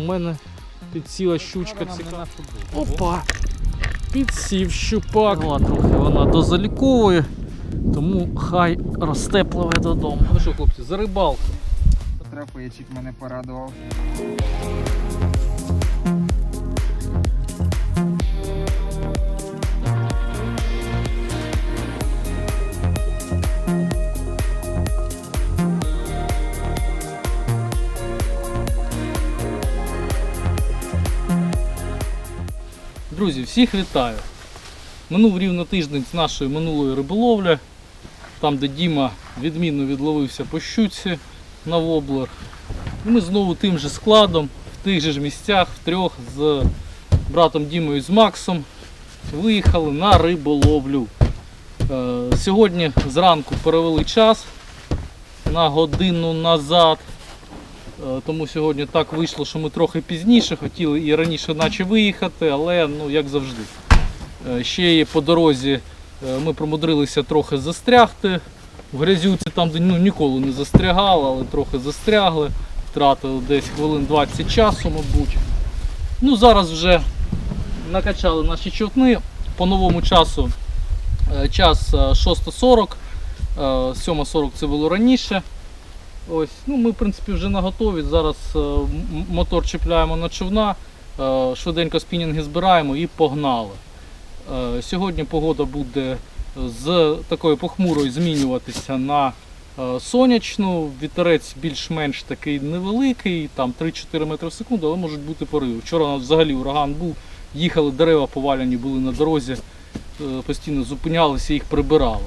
у мене підсіла щучка цікава. Опа! Підсів щупак. трохи вона дозаліковує, тому хай розтепливе додому. Ну що, хлопці, за рибалку. Трофейчик мене порадував. Друзі, всіх вітаю! Минув рівно тиждень з нашої минулої риболовлі, там де Діма відмінно відловився по щуці на воблер. І ми знову тим же складом, в тих же ж місцях, втрьох з братом Дімою і з Максом виїхали на риболовлю. Е, Сьогодні зранку перевели час на годину назад. Е, Тому сьогодні так вийшло, що ми трохи пізніше хотіли і раніше наче виїхати, але ну як завжди. Е, Ще є по дорозі е, ми промудрилися трохи застрягти. В грязюці там де ну, ніколи не застрягали, але трохи застрягли. Втратили десь хвилин 20 часу, мабуть. Ну зараз вже накачали наші човни. По новому часу час е, 6.40. е, 7.40 це було раніше. Ось, ну ми в принципі вже наготові. Зараз е, мотор чіпляємо на човна, е, швиденько спінінги збираємо і погнали. Е, Сьогодні погода буде з такої похмурої змінюватися на сонячну. Вітерець більш-менш такий невеликий, там 3-4 метри в секунду, але можуть бути пориви. Вчора у нас взагалі ураган був, їхали дерева поваляні були на дорозі, постійно зупинялися, їх прибирали.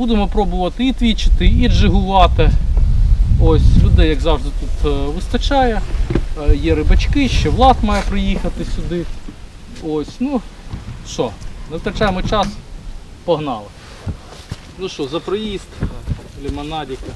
Будемо пробувати і твічити, і джигувати. Ось людей, як завжди, тут е, вистачає. Е, Є рибачки, ще Влад має приїхати сюди. Ось, ну що, не втрачаємо час, погнали. Ну що, за проїзд, лимонадика.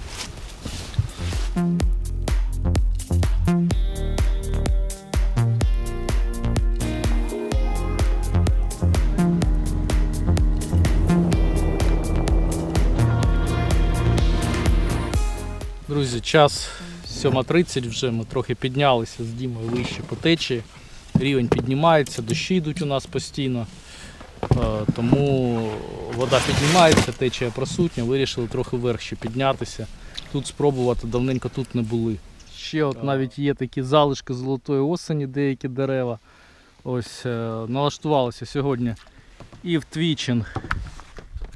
Друзі, час 7.30 вже ми трохи піднялися з Дімою вище по течії. Рівень піднімається, дощі йдуть у нас постійно. Е, Тому вода піднімається, течія присутня, вирішили трохи вверх ще піднятися. Тут спробувати давненько тут не були. Ще от навіть є такі залишки золотої осені, деякі дерева. Ось е, налаштувалися сьогодні і в твічинг,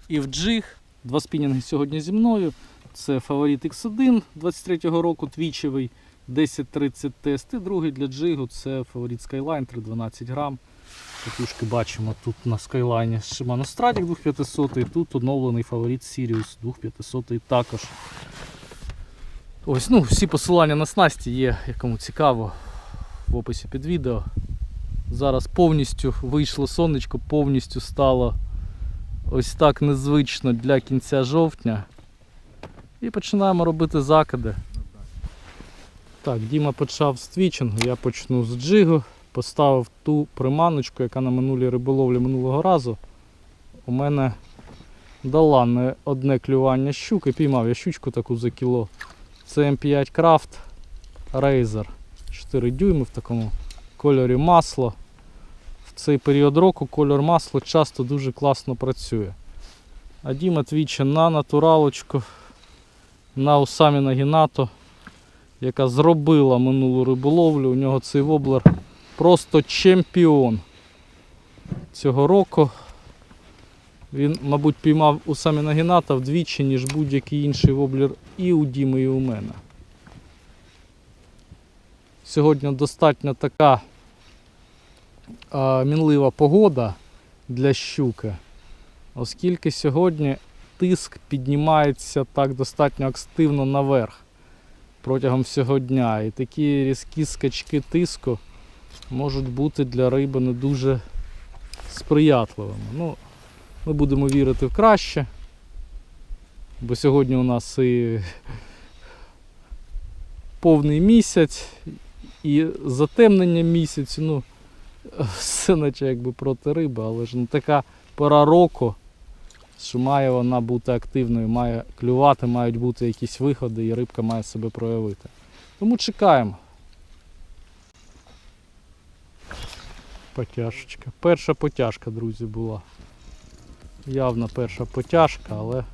і в джиг. Два спінінги сьогодні зі мною. Це фаворит X1 23-го року твічевий 1030 тест. І другий для джигу це фаворит Skyline 312 грам. Катушки бачимо тут на Skyline Shimano Stratic 2500 і тут оновлений фаворит Sirius 2500 також. Ось, ну, всі посилання на снасті є, якому цікаво, в описі під відео. Зараз повністю вийшло сонечко, повністю стало ось так незвично для кінця жовтня. І починаємо робити закиди. Так, Діма почав з твічингу, я почну з джигу. Поставив ту приманочку, яка на минулій риболовлі минулого разу. У мене дала не одне клювання щуки, піймав я щучку таку за кіло. Це М5 Craft Razer 4 дюйми в такому кольорі масло. В цей період року кольор масла часто дуже класно працює. А Діма твіче на натуралочку на Усамі Нагінато, яка зробила минулу риболовлю. У нього цей воблер просто чемпіон цього року. Він, мабуть, піймав Усамі Нагіната вдвічі, ніж будь-який інший воблер і у Діми, і у мене. Сьогодні достатньо така мінлива погода для щуки, оскільки сьогодні тиск піднімається так достатньо активно наверх протягом всього дня. І такі різкі скачки тиску можуть бути для риби не дуже сприятливими. Ну, ми будемо вірити в краще, бо сьогодні у нас і повний місяць, і затемнення місяцю. Ну, все наче якби проти риби, але ж не така пора року що має вона бути активною, має клювати, мають бути якісь виходи і рибка має себе проявити. Тому чекаємо. Потяжечка. Перша потяжка, друзі, була. Явно перша потяжка, але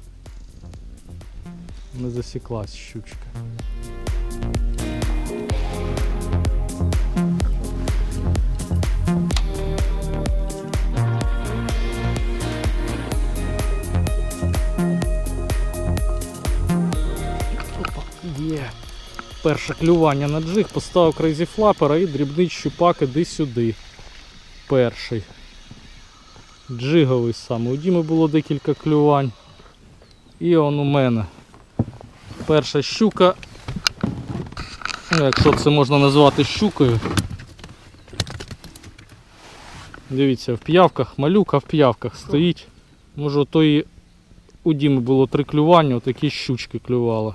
не засіклась щучка. Є. Перше клювання на джиг, поставив крейзі флапера і дрібний щупак іди сюди. Перший. Джиговий саме. У Діми було декілька клювань. І он у мене. Перша щука. Ну, якщо це можна назвати щукою. Дивіться, в п'явках, малюка в п'явках стоїть. Може ото і у Діми було три клювання, отакі щучки клювали.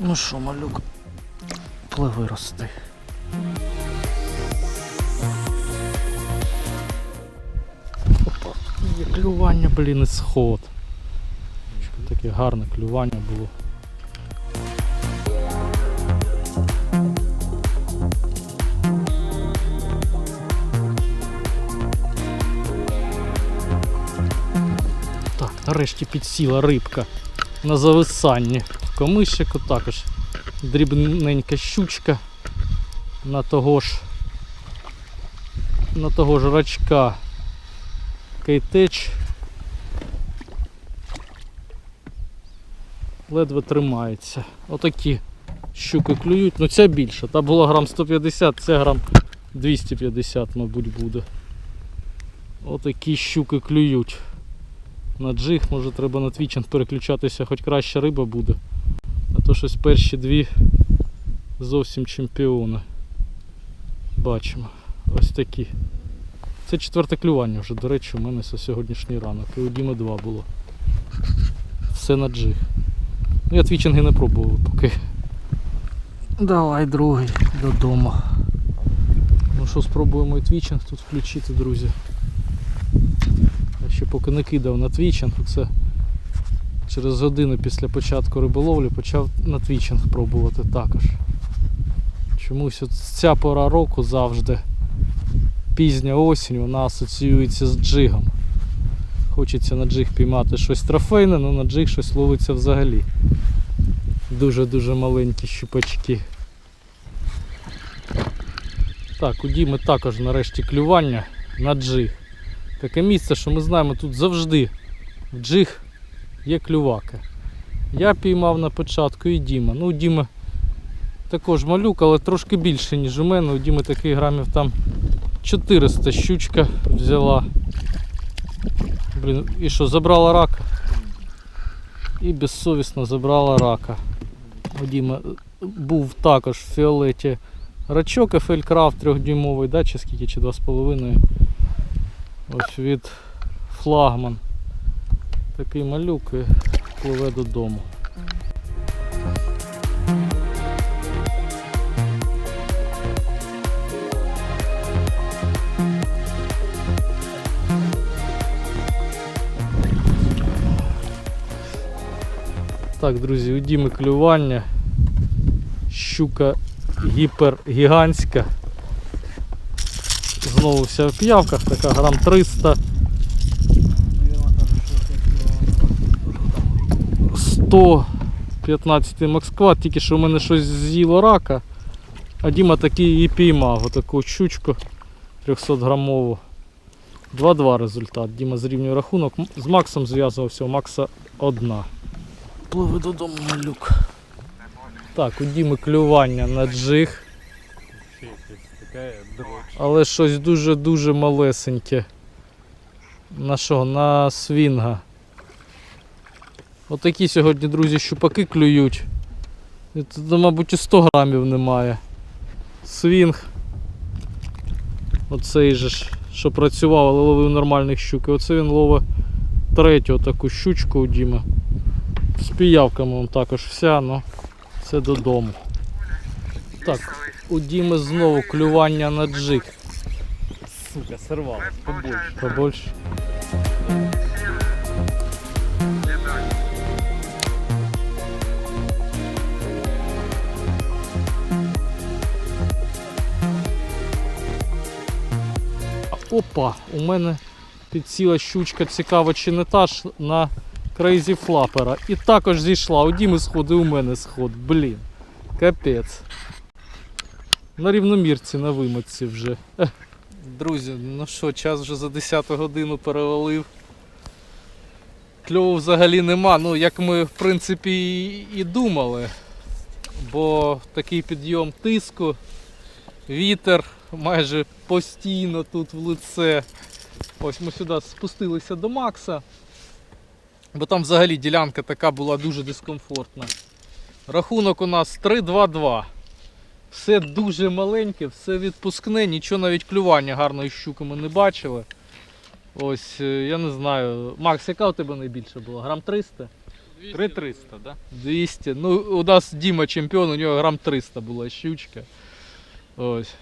Ну що, малюк, пливи рости. Опа, є клювання, блін, і сход. Таке гарне клювання було. Так, нарешті підсіла рибка на зависанні. В комищику також дрібненька щучка на того ж на того ж рачка кейтеч ледве тримається. Отакі щуки клюють, ну ця більша, та була грам 150, ця грам 250, мабуть, буде. Отакі щуки клюють. На джиг, може треба на твічинг переключатися, хоч краща риба буде. А то щось перші дві зовсім чемпіони. Бачимо. Ось такі. Це четверте клювання вже, до речі, у мене за сьогоднішній ранок. І у Діми два було. Все на джиг. Ну я твічинги не пробував поки. Давай другий додому. Ну що, спробуємо і твічинг тут включити, друзі. Ще поки не кидав на твічинг, це через годину після початку риболовлі почав на твічинг пробувати також. Чомусь от ця пора року завжди пізня осінь вона асоціюється з джигом. Хочеться на джиг піймати щось трофейне, але на джиг щось ловиться взагалі. Дуже-дуже маленькі щупачки. Так, у Діми також нарешті клювання на джиг. Таке місце, що ми знаємо, тут завжди в джиг є клюваки. Я піймав на початку і Діма. Ну, у Діми також малюк, але трошки більше, ніж у мене. У Діми такий грамів там 400 щучка взяла. Блін, і що, забрала рака? І безсовісно забрала рака. У Діми був також в фіолеті рачок FL-Craft 3-дюймовий, да, чи скільки, чи 2,5. Ось від флагман. Такий малюк і пливе додому. Так, друзі, у Діми клювання. Щука гіпергігантська. Знову вся в п'явках, така грам 300. 115 максквад, тільки що в мене щось з'їло рака. А Діма такий і піймав, отаку щучку 300 грамову. 2-2 результат. Діма зрівнює рахунок. З Максом зв'язувався, у Макса одна. Пливи додому, малюк. Так, у Діми клювання на джиг. Але щось дуже-дуже малесеньке. На що? На свінга. Отакі сьогодні, друзі, щупаки клюють. Тут, мабуть, і 100 грамів немає. Свінг. Оцей же ж, що працював, але ловив нормальних щук. Оце він ловить третю таку щучку у Діма. З піявками он також вся, ну це додому. Так, у Діми знову клювання на джик. Сука, сорвав. Побольше. Побольше. Опа, у мене підсіла щучка цікава чи не та ж на крейзі флапера. І також зійшла. У Діми сходи, у мене сход, блін. Капець. На рівномірці на вимоці вже. Друзі, ну що, час вже за 10 годину перевалив. Кльову взагалі нема. Ну, як ми в принципі і думали. Бо такий підйом тиску, вітер майже постійно тут в лице. Ось ми сюди спустилися до Макса. Бо там взагалі ділянка така була дуже дискомфортна. Рахунок у нас 3-2-2. Все дуже маленьке, все відпускне, нічого навіть клювання гарної щуки ми не бачили. Ось, е, я не знаю. Макс, яка у тебе найбільша була? Грам 300? 3300, да? 200. Ну, у нас Діма чемпіон, у нього грам 300 була щучка. Ось.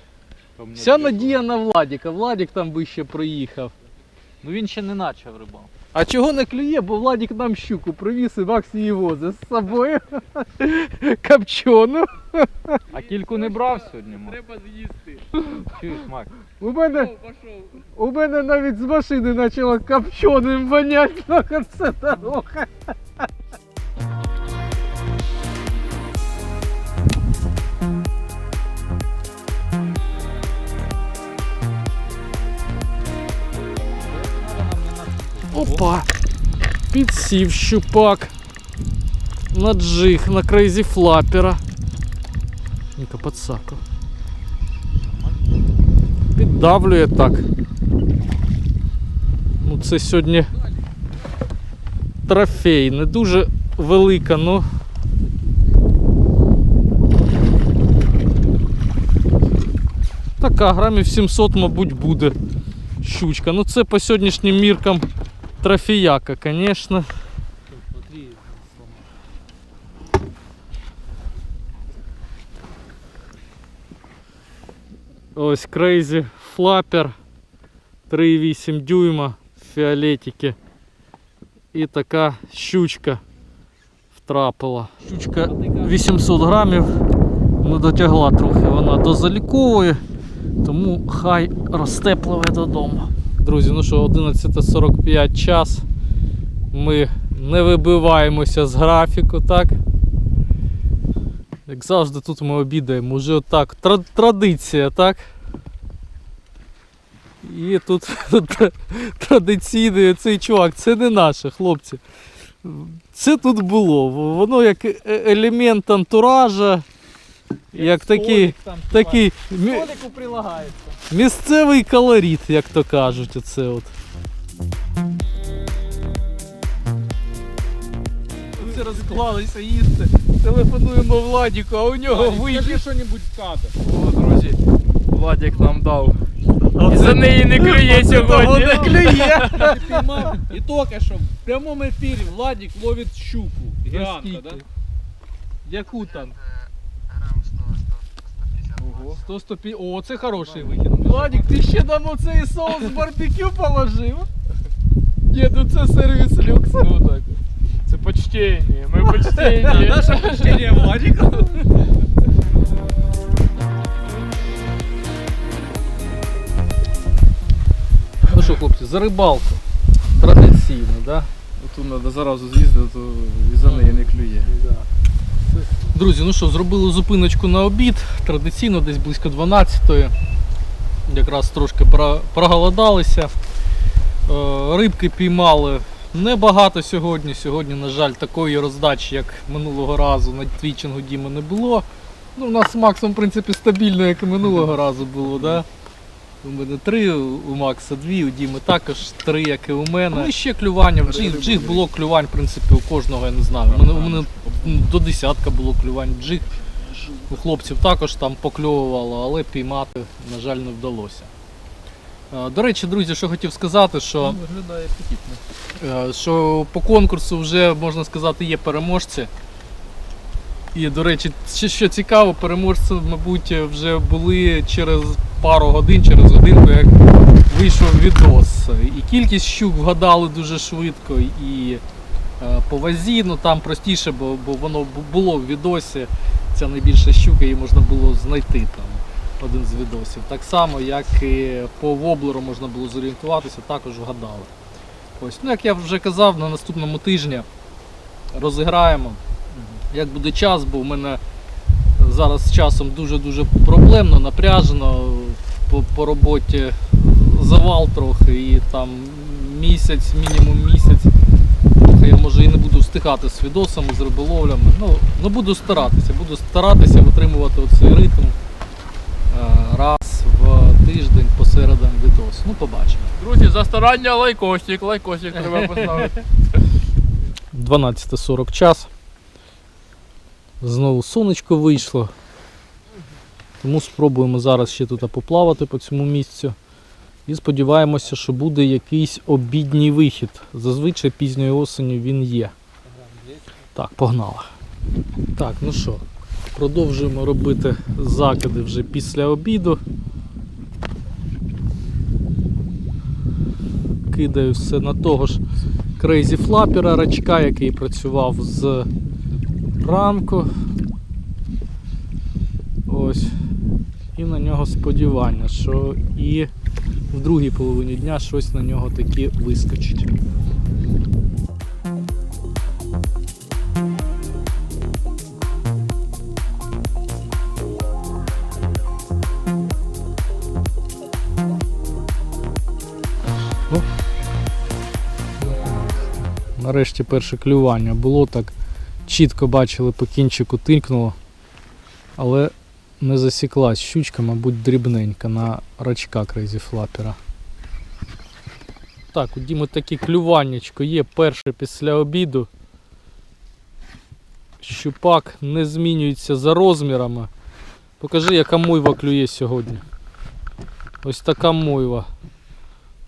Вся надія на Владіка. Владік там би ще приїхав. Ну він ще не почав рибалку. А чого не клює, бо Владік нам щуку привіз і Макс її возить з собою. Копчену. А кільку не брав сьогодні, Макс? Треба з'їсти. Чуєш, Макс? У мене, Пошов. у мене навіть з машини почало копченим воняти на це дорога. Опа! Підсів щупак. На джиг, на крейзі флапера. Ніка подсакав. Піддавлює так. Ну це сьогодні трофей, не дуже велика, ну. Така грамів 700, мабуть, буде щучка. Ну це по сьогоднішнім міркам трофеяка, звісно. Ось Crazy Flapper 3,8 дюйма в фіолетики. І така щучка втрапила. Щучка 800 грамів. Не дотягла трохи вона до залікової, тому хай розтепливе додому. Друзі, ну що, 11.45 час. Ми не вибиваємося з графіку, так? Як завжди тут ми обідаємо, уже отак. Тра- традиція, так? І тут традиційний цей чувак, це не наше, хлопці. Це тут було. Воно як е- елемент антуража, як такий, такий мі- Столику прилагається. Місцевий колорит, як то кажуть, оце от. Всі розклалися їсти. Телефонуємо Владіку, а у нього вийде. Скажи що-небудь в кадр. О, друзі, Владик нам дав. А І за неї не клює того сьогодні. Не клює. Ти піймав. І тільки що в прямому ефірі Владик ловить щуку. Гіганта, да? Яку там? Грам 100, 100, 150. Ого. 100 150. О, це хороший вихід. Владик, ти ще нам оцей соус барбекю положив? Ні, ну це сервіс люкс. Ну так. Це почтення, ми почтення. Наше почтення Владика. Ну що, хлопці, за рибалку. Традиційно, да? Тут треба зразу з'їздити, то і за неї не клює. Друзі, ну що, зробили зупиночку на обід. Традиційно десь близько 12-ї. Якраз трошки проголодалися. Е, Рибки піймали небагато сьогодні. Сьогодні, на жаль, такої роздачі, як минулого разу на твічингу Діми не було. Ну, у нас з Максом, в принципі, стабільно, як і минулого разу було, да? У мене три, у Макса дві, у Діми також три, як і у мене. Ну і ще клювання. В джиг, в джиг було клювань, в принципі, у кожного, я не знаю. У мене, у мене до десятка було клювань. Джиг у хлопців також там покльовувало, але піймати, на жаль, не вдалося. Е, До речі, друзі, що хотів сказати, що, Виглядає е, що по конкурсу вже, можна сказати, є переможці. І, до речі, ще що цікаво, переможці, мабуть, вже були через пару годин, через годинку, як вийшов відос. І кількість щук вгадали дуже швидко, і е, по вазі, ну там простіше, бо, бо воно було в відосі. Ця найбільша щука, її можна було знайти там. один з відосів. Так само, як і по воблеру можна було зорієнтуватися, також вгадали. Ось, ну як я вже казав, на наступному тижні розіграємо. Як буде час, бо в мене зараз з часом дуже-дуже проблемно, напряжено по, по роботі завал трохи і там місяць, мінімум місяць. Я може і не буду встигати з відосами, з риболовлями. Ну, ну буду старатися, буду старатися витримувати оцей ритм е, раз в тиждень посередам відос. Ну, побачимо. Друзі, за старання лайкосик, лайкосик треба поставити. 12.40 час. Знову сонечко вийшло. Тому спробуємо зараз ще тут поплавати по цьому місцю. І сподіваємося, що буде якийсь обідній вихід. Зазвичай пізньої осені він є. Так, погнали. Так, ну що, продовжуємо робити закиди вже після обіду. Кидаю все на того ж Crazy Flapper рачка, який працював з ранку. Ось. І на нього сподівання, що і в другій половині дня щось на нього таки вискочить. Нарешті перше клювання було так. Чітко бачили по кінчику тинькнуло, але не засіклась щучка, мабуть, дрібненька на рачка Crazy Flapper. Так, у Діми таке клюваннячко є перше після обіду. Щупак не змінюється за розмірами. Покажи, яка мойва клює сьогодні. Ось така мойва.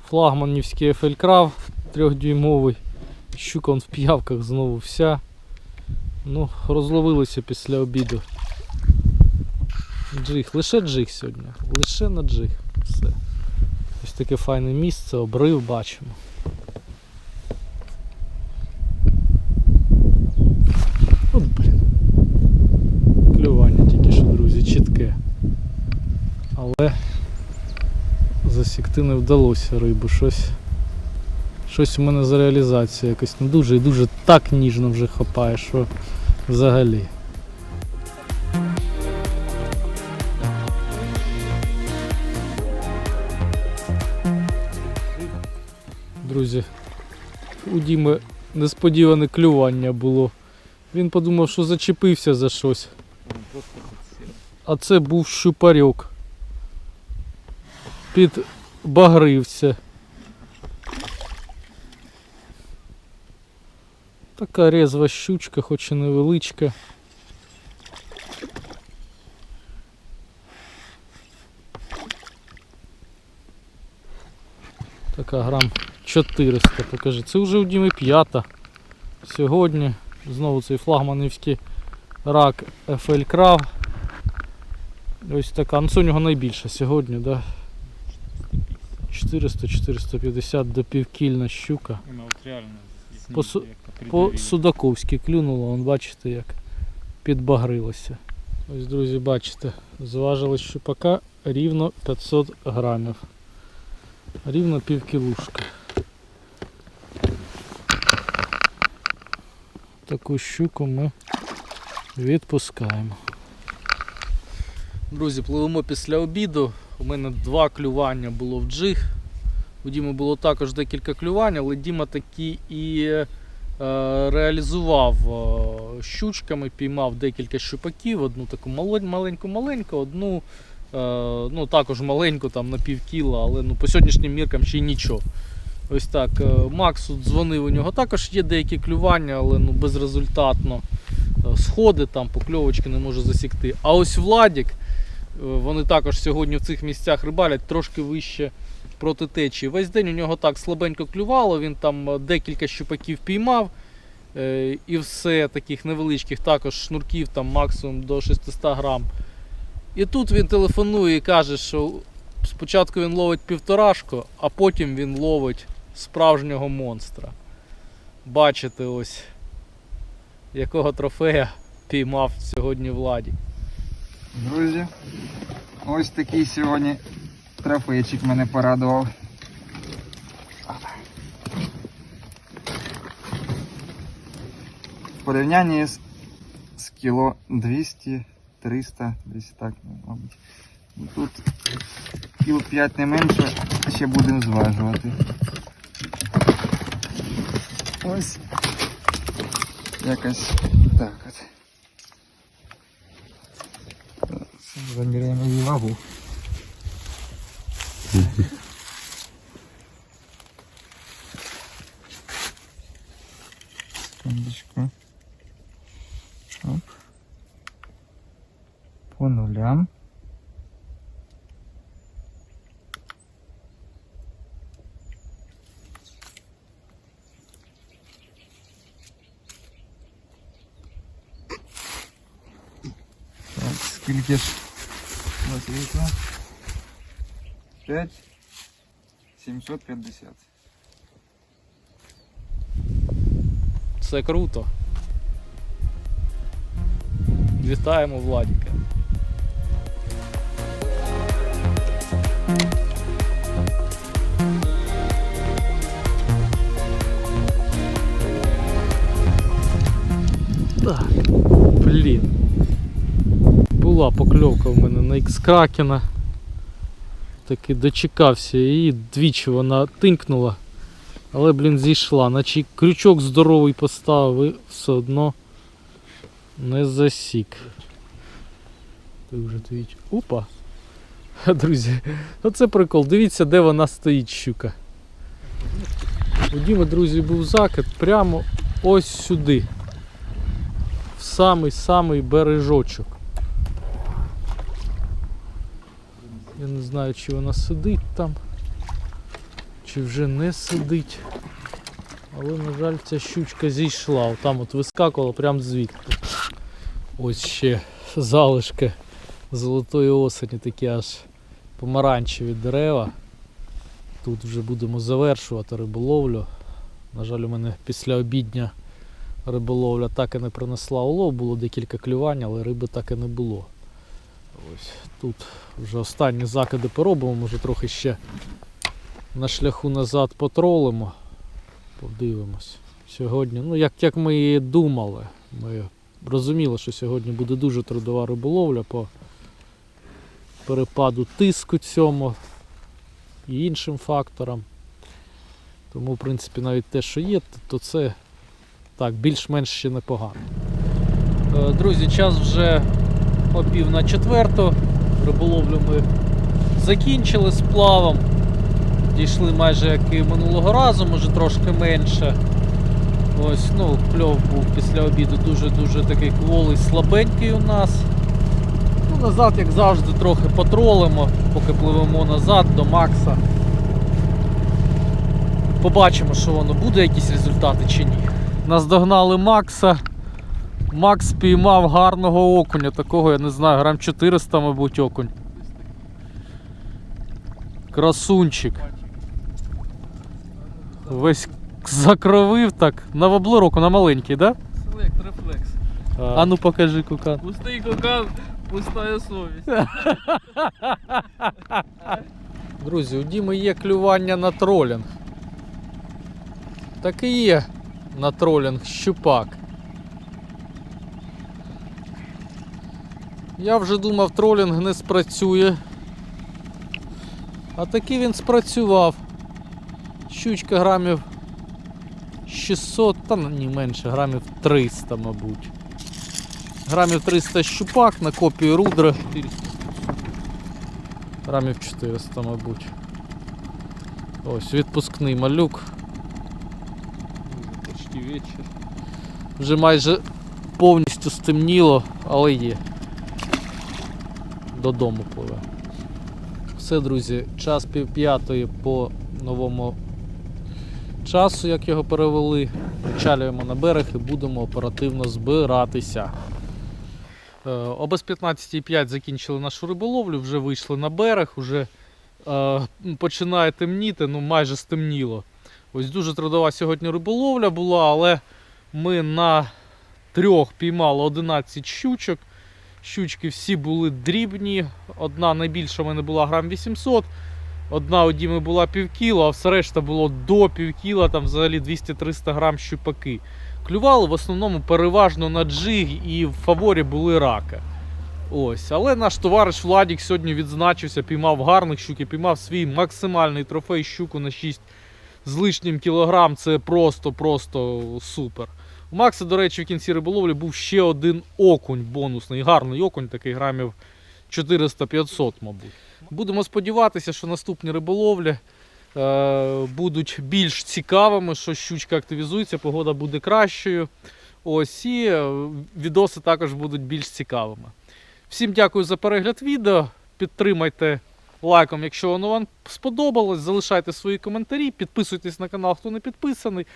Флагманівський FL трьохдюймовий. Щука он в п'явках знову вся. Ну, розловилися після обіду. Джиг, лише джиг сьогодні. Лише на джиг. Все. Ось таке файне місце, обрив бачимо. От, блін. Клювання тільки що, друзі, чітке. Але засікти не вдалося рибу. Щось. Щось у мене за реалізацію якось не дуже і дуже так ніжно вже хапає, що взагалі. Друзі, у Діми несподіване клювання було. Він подумав, що зачепився за щось. А це був щупарьок. Підбагрився. Така резва щучка, хоч і невеличка. Така грам 400, покажи. Це вже у Діми п'ята. Сьогодні знову цей флагманівський рак FL Крав. Ось така. Ну це у нього найбільша сьогодні, да? 400-450 до півкільна щука. Ну, от реально. По По Судаковськи клюнуло, вон бачите як підбагрилося. Ось, друзі, бачите, зважили щупака рівно 500 грамів. Рівно півкілушка. Таку щуку ми відпускаємо. Друзі, пливемо після обіду. У мене два клювання було в джиг. У Діми було також декілька клювань, але Діма такі і е, реалізував е, щучками, піймав декілька щупаків, одну таку маленьку-маленьку, одну е, ну, також маленьку, там на пів кіла, але ну, по сьогоднішнім міркам ще й нічого. Ось так. Максу дзвонив, у нього також є деякі клювання, але ну, безрезультатно. Сходи там, покльовочки не може засікти. А ось Владік, вони також сьогодні в цих місцях рибалять трошки вище проти течії. Весь день у нього так слабенько клювало, він там е, декілька щупаків піймав. е, І все таких невеличких також шнурків там максимум до 600 грам. І тут він телефонує і каже, що спочатку він ловить півторашку, а потім він ловить справжнього монстра. Бачите ось якого трофея піймав сьогодні Владі. Друзі, ось такий сьогодні трофейчик мене порадував. В порівнянні з, з кіло 200, 300, десь так, ну, мабуть. Ну, Тут кіл 5 не менше, ще будемо зважувати. Ось якось так от. Заміряємо її вагу. Секундочку. Оп. По нулям. Так, скільки ж у нас вийшло? 5 750. Це круто. Вітаємо Владіка. Так, блін. Була покльовка в мене на X-Кракена. Таки дочекався її, двічі вона тинкнула. Але, блін, зійшла. Наче крючок здоровий поставив і все одно не засік. Ти вже твіч. Опа. Друзі, оце прикол. Дивіться, де вона стоїть, щука. У Діми, друзі, був закид прямо ось сюди. В самий-самий бережочок. Я не знаю, чи вона сидить там чи вже не сидить. Але, на жаль, ця щучка зійшла. Отам от вискакувала прямо звідти. Ось ще залишки золотої осені, такі аж помаранчеві дерева. Тут вже будемо завершувати риболовлю. На жаль, у мене після обідня риболовля так і не принесла улов, було декілька клювань, але риби так і не було. Ось тут вже останні закиди поробимо, може трохи ще на шляху назад потролимо. Подивимось. Сьогодні, ну як, як ми і думали, ми розуміли, що сьогодні буде дуже трудова риболовля по перепаду тиску цьому і іншим факторам. Тому, в принципі, навіть те, що є, то це так, більш-менш ще непогано. Е, Друзі, час вже о пів на четверту. Риболовлю ми закінчили з плавом. Дійшли майже як і минулого разу, може трошки менше. Ось, ну, кльов був після обіду дуже-дуже такий кволий, слабенький у нас. Ну, назад, як завжди, трохи потролимо, поки пливемо назад до Макса. Побачимо, що воно буде, якісь результати чи ні. Наздогнали Макса. Макс спіймав гарного окуня, такого, я не знаю, грам 400, мабуть, окунь. Красунчик. Весь закровив так. На воблероку, на маленький, да? Селект, рефлекс. А ну покажи кукан. Пустий кукан, пустая совість. Друзі, у Діми є клювання на тролінг. Так і є на тролінг щупак. Я вже думав, тролінг не спрацює. А таки він спрацював. Щучка грамів 600, та ні менше, грамів 300, мабуть. Грамів 300 щупак на копію рудра. Грамів 400, мабуть. Ось відпускний малюк. Вже майже повністю стемніло, але є. Додому пливе. Все, друзі, час пів по новому часу, як його перевели. Причалюємо на берег і будемо оперативно збиратися. Е, О без 15.05 закінчили нашу риболовлю, вже вийшли на берег, вже е, починає темніти, ну майже стемніло. Ось дуже трудова сьогодні риболовля була, але ми на трьох піймали 11 щучок. Щучки всі були дрібні. Одна найбільша в мене була грам 800, одна у Діми була півкіла, а все решта було до півкіла, там взагалі 200-300 грам щупаки. Клювали в основному переважно на джиг і в фаворі були рака. Ось, але наш товариш Владік сьогодні відзначився, піймав гарних щук і піймав свій максимальний трофей щуку на 6 з лишнім кілограм. Це просто-просто супер. Макса, до речі, в кінці риболовлі був ще один окунь бонусний, гарний окунь, такий грамів 400-500, мабуть. Будемо сподіватися, що наступні риболовлі е, будуть більш цікавими, що щучка активізується, погода буде кращою. Ось і е, відоси також будуть більш цікавими. Всім дякую за перегляд відео. Підтримайте лайком, якщо воно вам сподобалось. Залишайте свої коментарі, підписуйтесь на канал, хто не підписаний.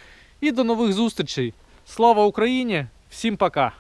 І до нових зустрічей. Слава Україні! Всім пока!